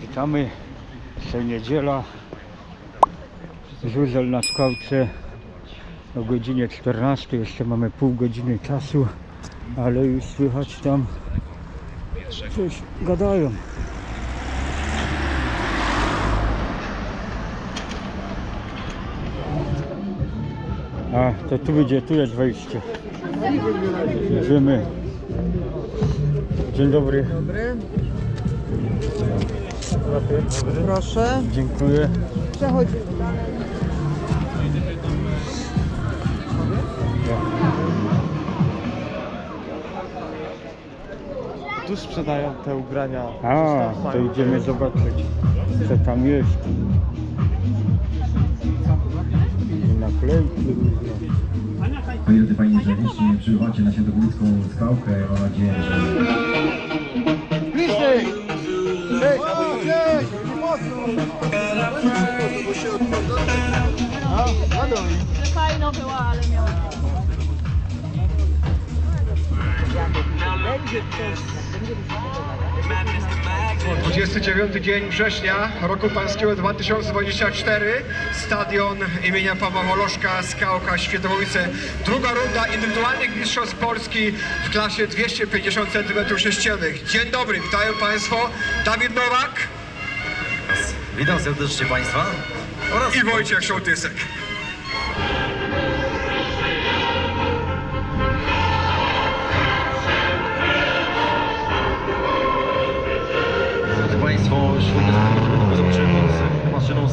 Witamy. Dzisiaj niedziela. Żużel na skałce o godzinie 14. Jeszcze mamy pół godziny czasu, ale już słychać tam coś gadają. A, to tu będzie, tu jest wejście. Idziemy. Dzień dobry. Proszę, Dziękuję. przechodzimy. Tu sprzedają te ubrania. A, to idziemy zobaczyć, co tam jest. Naklejki różne. Panie żebyście przybywacie na Świętogórską skałkę, mam nadzieję, że Fajno była, ale miała. 29 dzień września roku pańskiego 2024 Stadion imienia Pawła Woloszka Skałka Świętowowice Druga runda indywidualnych mistrzostw Polski w klasie 250 cm sześciennych. Dzień dobry, witają Państwo. Dawid Nowak. Witam serdecznie Państwa oraz i Wojciech Szołtysek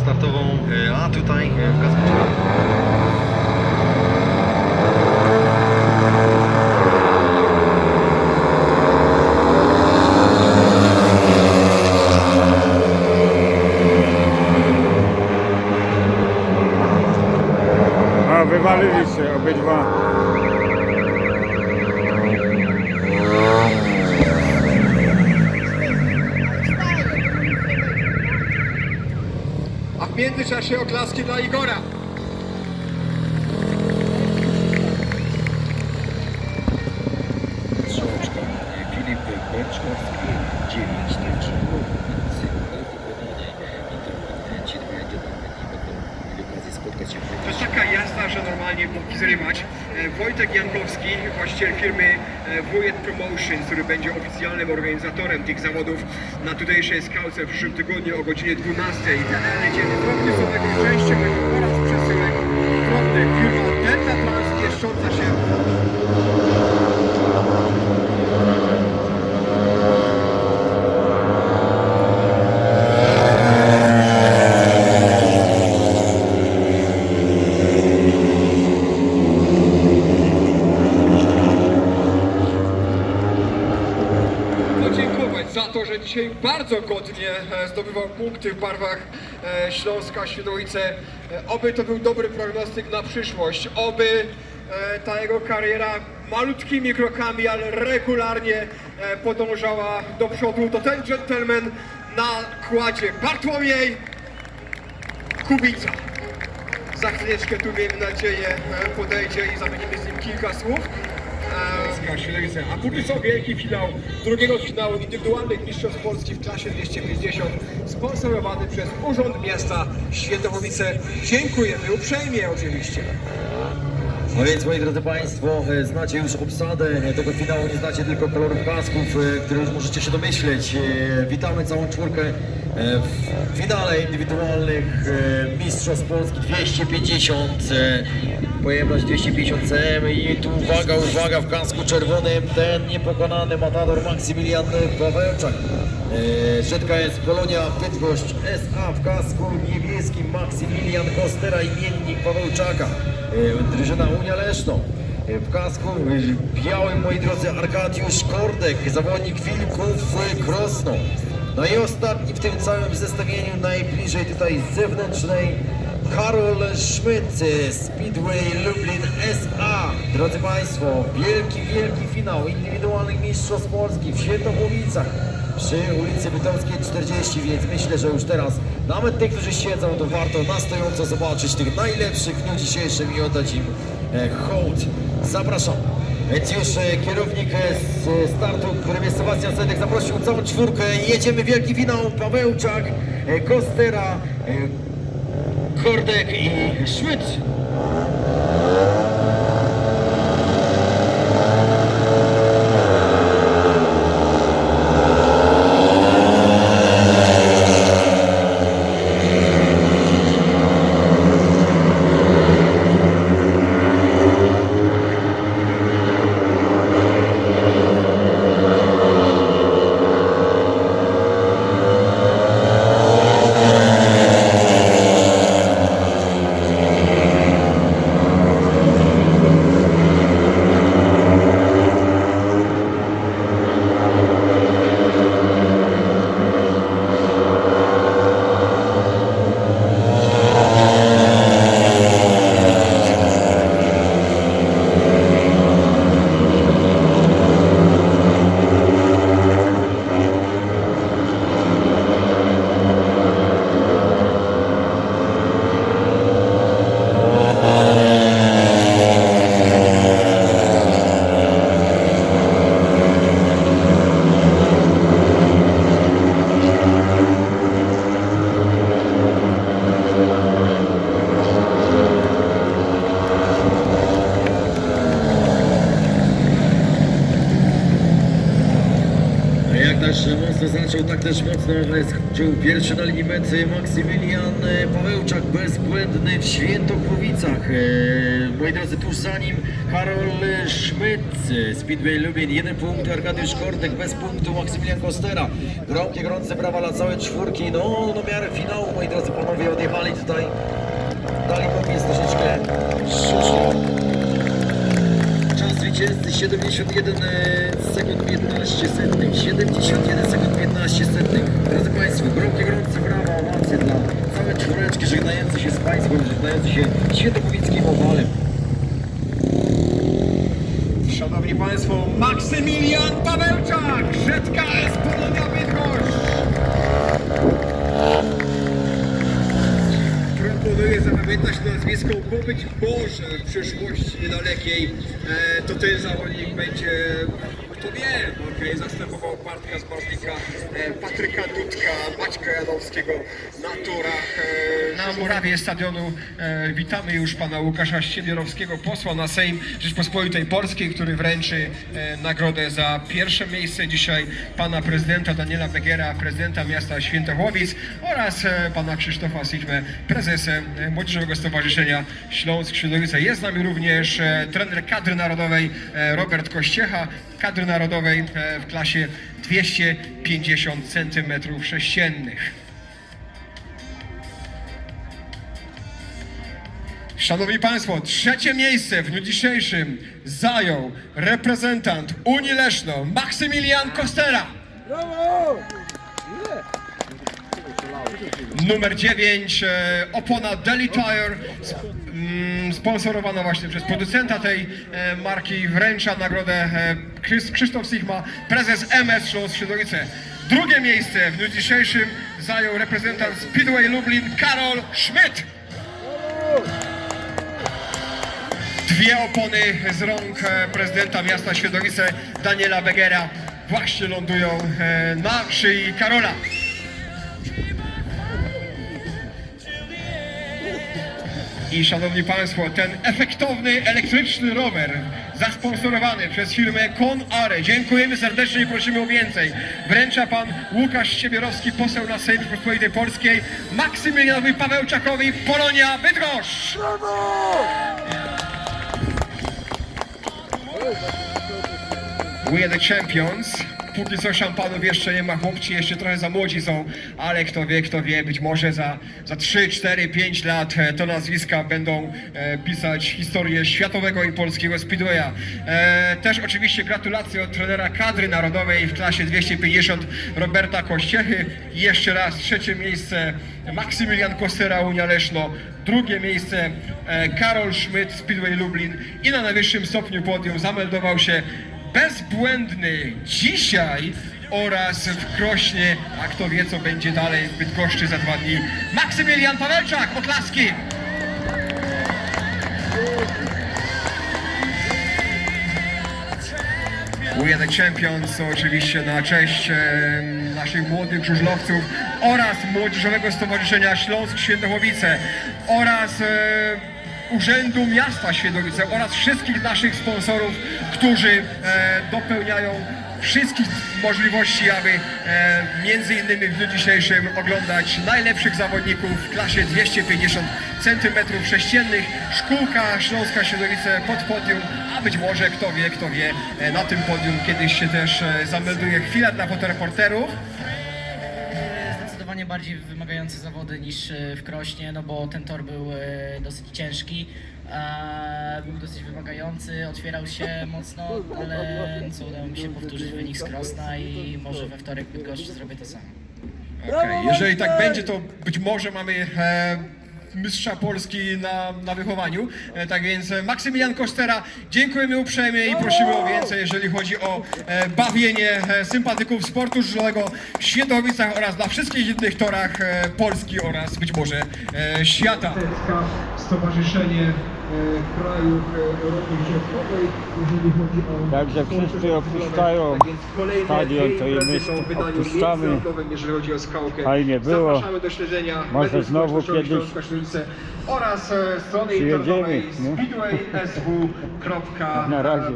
startową, e, a tutaj e, w kasku A w międzyczasie oklaski dla Igora Strzałeczka. Filip Beczkowski, 9 tyczy. Ci dwoje nie będą mieli okazji spotkać się w To jest taka jazda, że normalnie mógł zrywać. E, Wojtek Jankowski, właściciel firmy Wujek Promotions, który będzie oficjalnym organizatorem tych zawodów na tutejszej skałce w przyszłym tygodniu o godzinie 12. Jedziemy drobny sobie częścią oraz przesyłek drobnych. Firma Delta Trans mieszcząca się dzisiaj bardzo godnie e, zdobywał punkty w barwach e, Śląska Świnoujce. E, Oby to był dobry prognostyk na przyszłość. Oby ta jego kariera malutkimi krokami, ale regularnie podążała do przodu. To ten gentleman na kładzie Bartłomiej Kubica. Za chwileczkę tu miejmy nadzieję podejdzie i zamienimy z nim kilka słów. E, Świnoujście. A póki co wielki finał drugiego finału indywidualnych mistrzostw Polski w klasie 250 sponsorowany przez Urząd Miasta Świętochowice. Dziękujemy uprzejmie oczywiście. No więc moi drodzy Państwo, e, znacie już obsadę e, tego finału, nie znacie tylko kolorów kasków, e, które już możecie się domyśleć. Witamy całą czwórkę w finale indywidualnych e, Mistrzostw Polski 250, e, pojemność 250 cm i tu uwaga, uwaga, w kasku czerwonym ten niepokonany matador Maksymilian Pawełczak. E, Żetka jest Polonia Bydgoszcz SA w kasku niebieskim Maksymilian Kostera imiennik Pawełczaka. E, Drużyna Unia Leszno. E, W kasku e, białym, moi drodzy, Arkadiusz Kordek, zawodnik Wilków e, Krosno. No i ostatni w tym całym zestawieniu, najbliżej tutaj z zewnętrznej, Karol Szmyt, e, Speedway Lublin SA. Drodzy Państwo, wielki, wielki finał indywidualnych mistrzostw Polski w Świętokłowicach przy ulicy Bytomskiej 40, więc myślę, że już teraz nawet tych, którzy siedzą, to warto na stojąco zobaczyć tych najlepszych w dniu dzisiejszym i oddać im e, hołd. Zapraszam. Więc już e, kierownik e, z e, startu, którym jest Sebastian Sedek, zaprosił całą czwórkę. Jedziemy wielki finał. Pawełczak, Kostera, Kordek i Schmidt. też mocno pierwszy na linii Maksymilian e, Pawełczak, bezbłędny w Świętokłowicach. E, moi drodzy, tuż za nim Karol Szmyc, Speedway Lubin, jeden punkt, Arkadiusz Kortek, bez punktu Maksymilian Kostera. Gromkie, gorące brawa dla całej czwórki, no, no na miarę finału, moi drodzy panowie, odjechali tutaj. Dalej jest troszeczkę szybciej. 20, 71 e, sekund 15 setnych, 71 sekund 15 setnych. Drodzy Państwo, gromkie, gorące brawa, owacje dla całej czwóreczki żegnający się z Państwem, żegnający się świętokowickim owalem. Szanowni Państwo, Maksymilian Pawełczak, rzecz Zapamiętać nazwisko, bo być może w przyszłości niedalekiej? E, to ten zawodnik będzie, wie, okej, zastępował Bartka z Bartlika, e, Patryka Dudka, Maćka Janowskiego na torach. E, na murawie stadionu e, witamy już pana Łukasza Siewierowskiego, posła na Sejm Rzeczpospolitej Polskiej, który wręczy e, nagrodę za pierwsze miejsce dzisiaj pana prezydenta Daniela Begera, prezydenta miasta Świętochłowic oraz e, pana Krzysztofa Sigmę, prezesem Młodzieżowego Stowarzyszenia Śląsk Środowice. Jest z nami również e, trener kadry narodowej e, Robert Kościecha, kadry narodowej w klasie 250 cm sześciennych. Szanowni Państwo, trzecie miejsce w dniu dzisiejszym zajął reprezentant Unii Leszno Maksymilian Kostera. Numer 9, e, opona Deli Tire, sp- mm, sponsorowana właśnie przez producenta tej e, marki, wręcza nagrodę e, Krzysztof Sigma, prezes MS Śląsk Środowice. Drugie miejsce w dniu dzisiejszym zajął reprezentant Speedway Lublin Karol Schmidt. Dwie opony z rąk e, prezydenta miasta Świętowice Daniela Begera właśnie lądują na szyi Karola. I szanowni Państwo, ten efektowny elektryczny rower zasponsorowany przez firmę Con Are. Dziękujemy serdecznie i prosimy o więcej. Wręcza pan Łukasz Siebierowski, poseł na Sejm Rzeczypospolitej Polskiej, Maksymilianowi Pawełczakowi, Polonia Bydgoszcz. We are the champions. Póki co szampanów jeszcze nie ma, chłopci jeszcze trochę za młodzi są, ale kto wie, kto wie, być może za, za 3, 4, 5 lat e, to nazwiska będą e, pisać historię światowego i polskiego speedwaya. E, też oczywiście gratulacje od trenera kadry narodowej w klasie 250 Roberta Kościechy. Jeszcze raz trzecie miejsce Maksymilian Kostera Unia Leszno, drugie miejsce e, Karol Schmidt Speedway Lublin i na najwyższym stopniu podium zameldował się bezbłędny dzisiaj oraz w Krośnie, a kto wie co będzie dalej w Bydgoszczy za dwa dni. Maksymilian Pawełczak, oklaski! Wojenek Champions, to oczywiście na cześć e, naszych młodych żużlowców oraz Młodzieżowego Stowarzyszenia Śląsk Świętochowice oraz e, Urzędu Miasta Świętowice oraz wszystkich naszych sponsorów, którzy e, dopełniają wszystkich możliwości, aby e, między innymi w dniu dzisiejszym oglądać najlepszych zawodników w klasie 250 cm3. Szkółka Śląska Świętowice pod podium, a być może kto wie, kto wie, e, na tym podium kiedyś się też e, zamelduje chwila dla fotoreporterów. Zdecydowanie bardziej wymagające zawody niż e, w Krośnie, no bo ten tor był e, dosyć ciężki, był dosyć wymagający, otwierał się mocno, ale co udało mi się powtórzyć wynik z Krosna i może we wtorek w Bydgoszczy zrobię to samo. Okej, Jeżeli tak będzie, to być może mamy e, mistrza Polski na, na wychowaniu. E, tak więc e, Maksymilian Kostera, dziękujemy uprzejmie i prosimy o więcej, jeżeli chodzi o e, bawienie sympatyków sportu żużlowego w Świętowicach oraz na wszystkich innych torach Polski oraz być może świata. Stowarzyszenie krajów Europy Środkowej, jeżeli chodzi o Także wszyscy opuszczają stadion, to i my opuszczamy. jeżeli chodzi o skałkę. Fajnie było. Zapraszamy do śledzenia Może znowu kiedyś oraz e, strony internetowej speedwaysw.pl.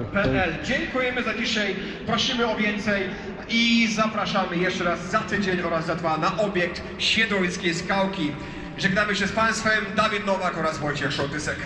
Dziękujemy za dzisiaj, prosimy o więcej i zapraszamy jeszcze raz za tydzień oraz za dwa na obiekt Świętowickiej Skałki. Żegnamy się z Państwem, Dawid Nowak oraz Wojciech Szotysek.